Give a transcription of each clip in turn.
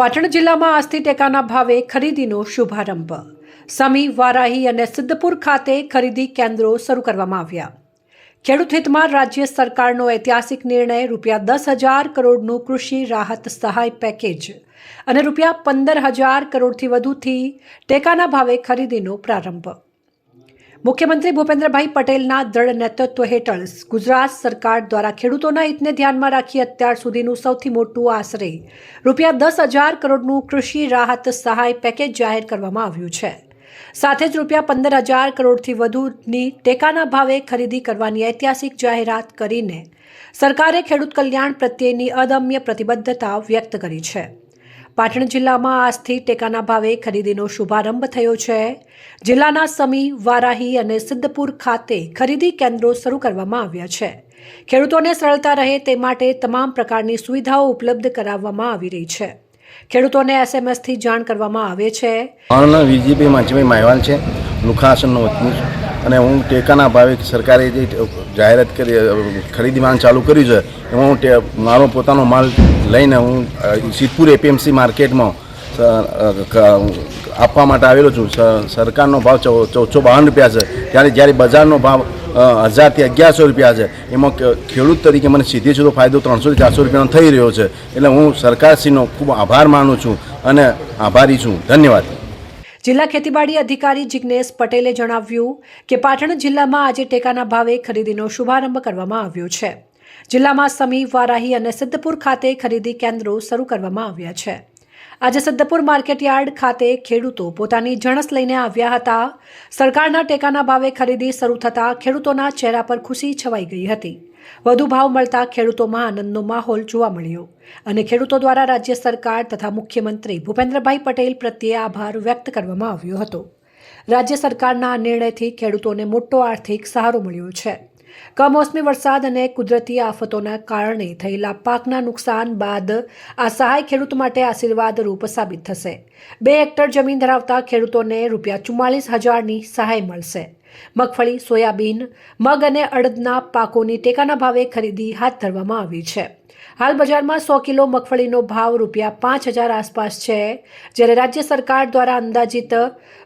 પાટણ જિલ્લામાં આજથી ટેકાના ભાવે ખરીદીનો શુભારંભ. સમી, વારાહી અને સિદ્ધપુર ખાતે ખરીદી કેન્દ્રો શરૂ કરવામાં આવ્યા. ખેડૂત હિતમાં રાજ્ય સરકારનો ઐતિહાસિક નિર્ણય રૂપિયા દસ હજાર કરોડનું કૃષિ રાહત સહાય પેકેજ અને રૂપિયા પંદર હજાર કરોડથી વધુથી ટેકાના ભાવે ખરીદીનો પ્રારંભ. મુખ્યમંત્રી ભૂપેન્દ્રભાઈ પટેલના દ્રઢ નેતૃત્વ હેઠળ ગુજરાત સરકાર દ્વારા ખેડૂતોના હિતને ધ્યાનમાં રાખી અત્યાર સુધીનું સૌથી મોટું આશરે રૂપિયા દસ હજાર કરોડનું કૃષિ રાહત સહાય પેકેજ જાહેર કરવામાં આવ્યું છે. સાથે જ રૂપિયા પંદર હજાર કરોડથી વધુની ટેકાના ભાવે ખરીદી કરવાની ઐતિહાસિક જાહેરાત કરીને સરકારે ખેડૂત કલ્યાણ પ્રત્યેની અદમ્ય પ્રતિબદ્ધતા વ્યક્ત કરી છે. પાટણ જિલ્લામાં આજથી ટેકાના ભાવે ખરીદીનો શુભારંભ થયો છે. જિલ્લાના સમી, વારાહી અને સિદ્ધપુર ખાતે ખરીદી કેન્દ્રો શરૂ કરવામાં આવ્યા છે. ખેડૂતોને સરળતા રહે તે માટે તમામ પ્રકારની સુવિધાઓ ઉપલબ્ધ કરાવવામાં આવી રહી છે. ખેડૂતોને એસએમએસથી જાણ કરવામાં આવે છે. અને હું ટેકાના ભાવે સરકારે જે જાહેરાત કરી, ખરીદી માંગ ચાલુ કર્યું છે, એમાં હું મારો પોતાનો માલ લઈને હું સિદ્ધપુર એપીએમસી માર્કેટમાં આપવા માટે આવેલો છું. સરકારનો ભાવ ચૌદસો બાવન રૂપિયા છે. ત્યારે જ્યારે બજારનો ભાવ હજારથી અગિયારસો રૂપિયા છે, એમાં ખેડૂત તરીકે મને સીધે સીધો ફાયદો ત્રણસોથી ચારસો રૂપિયાનો થઈ રહ્યો છે. એટલે હું સરકારશ્રીનો ખૂબ આભાર માનું છું અને આભારી છું. ધન્યવાદ. જિલ્લા ખેતીવાડી અધિકારી જિજ્ઞેશ પટેલે જણાવ્યું કે પાટણ જિલ્લામાં આજે ટેકાના ભાવે ખરીદીનો શુભારંભ કરવામાં આવ્યો છે. જિલ્લામાં સમી, વારાહી અને સિદ્ધપુર ખાતે ખરીદી કેન્દ્રો શરૂ કરવામાં આવ્યા છે. આજે સદ્દપુર માર્કેટયાર્ડ ખાતે ખેડૂતો પોતાની જણસ લઈને આવ્યા હતા. સરકારના ટેકાના ભાવે ખરીદી શરૂ થતાં ખેડૂતોના ચહેરા પર ખુશી છવાઈ ગઈ હતી. વધુ ભાવ મળતા ખેડૂતોમાં આનંદનો માહોલ જોવા મળ્યો અને ખેડૂતો દ્વારા રાજ્ય સરકાર તથા મુખ્યમંત્રી ભૂપેન્દ્રભાઈ પટેલ પ્રત્યે આભાર વ્યક્ત કરવામાં આવ્યો હતો. રાજ્ય સરકારના આ નિર્ણયથી ખેડૂતોને મોટો આર્થિક સહારો મળ્યો છે. કમોસમી વરસાદ અને કુદરતી આફતોના કારણે થયેલા પાકના નુકસાન બાદ આ સહાય ખેડૂત માટે આશીર્વાદરૂપ સાબિત થશે. બે હેક્ટર જમીન ધરાવતા ખેડૂતોને રૂપિયા ચુમ્માલીસ હજારની સહાય મળશે. મગફળી, સોયાબીન, મગ અને અડદના પાકોની ટેકાના ભાવે ખરીદી હાથ ધરવામાં આવી છે. હાલ બજારમાં સો કિલો મગફળીનો ભાવ રૂપિયા પાંચ હજાર આસપાસ છે, જ્યારે રાજ્ય સરકાર દ્વારા અંદાજિત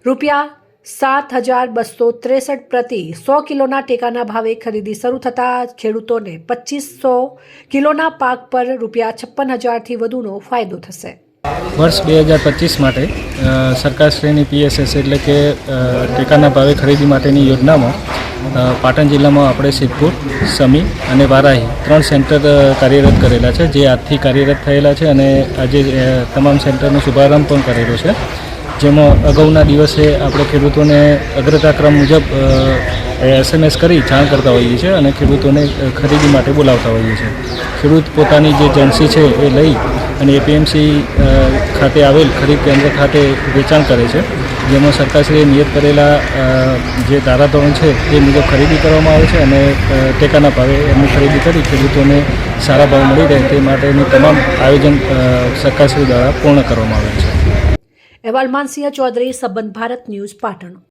રૂપિયા સાત હજાર બસો ત્રેસઠ પ્રતિ સો કિલોના ટેકાના ભાવે ખરીદી શરૂ થતાં ખેડૂતોને પચીસો કિલોના પાક પર રૂપિયા છપ્પન હજારથી વધુનો ફાયદો થશે. વર્ષ બે હજાર પચીસ માટે સરકારશ્રીની પીએસએસ એટલે કે ટેકાના ભાવે ખરીદી માટેની યોજનામાં પાટણ જિલ્લામાં આપણે સિદ્ધપુર, સમી અને વારાહી ત્રણ સેન્ટર કાર્યરત કરેલા છે, જે આજથી કાર્યરત થયેલા છે અને આજે તમામ સેન્ટરનો શુભારંભ પણ કરેલો છે. જેમાં અગાઉના દિવસે આપણે ખેડૂતોને અગ્રતાક્રમ મુજબ એસએમએસ કરી જાણ કરતા હોઈએ છીએ અને ખેડૂતોને ખરીદી માટે બોલાવતા હોઈએ છીએ. ખેડૂત પોતાની જે એજન્સી છે એ લઈ અને એપીએમસી ખાતે આવેલ ખરીદ કેન્દ્ર ખાતે વેચાણ કરે છે. જેમાં સરકારશ્રીએ નિયત કરેલા જે ધારાધોરણ છે એ મુજબ ખરીદી કરવામાં આવે છે અને ટેકાના ભાવે એમની ખરીદી કરી ખેડૂતોને સારા ભાવ મળી રહે તે માટેનું તમામ આયોજન સરકારશ્રી દ્વારા પૂર્ણ કરવામાં આવે છે. અહેવાલ માનસિંહ ચૌધરી સંબંધ ભારત ન્યૂઝ પાટણ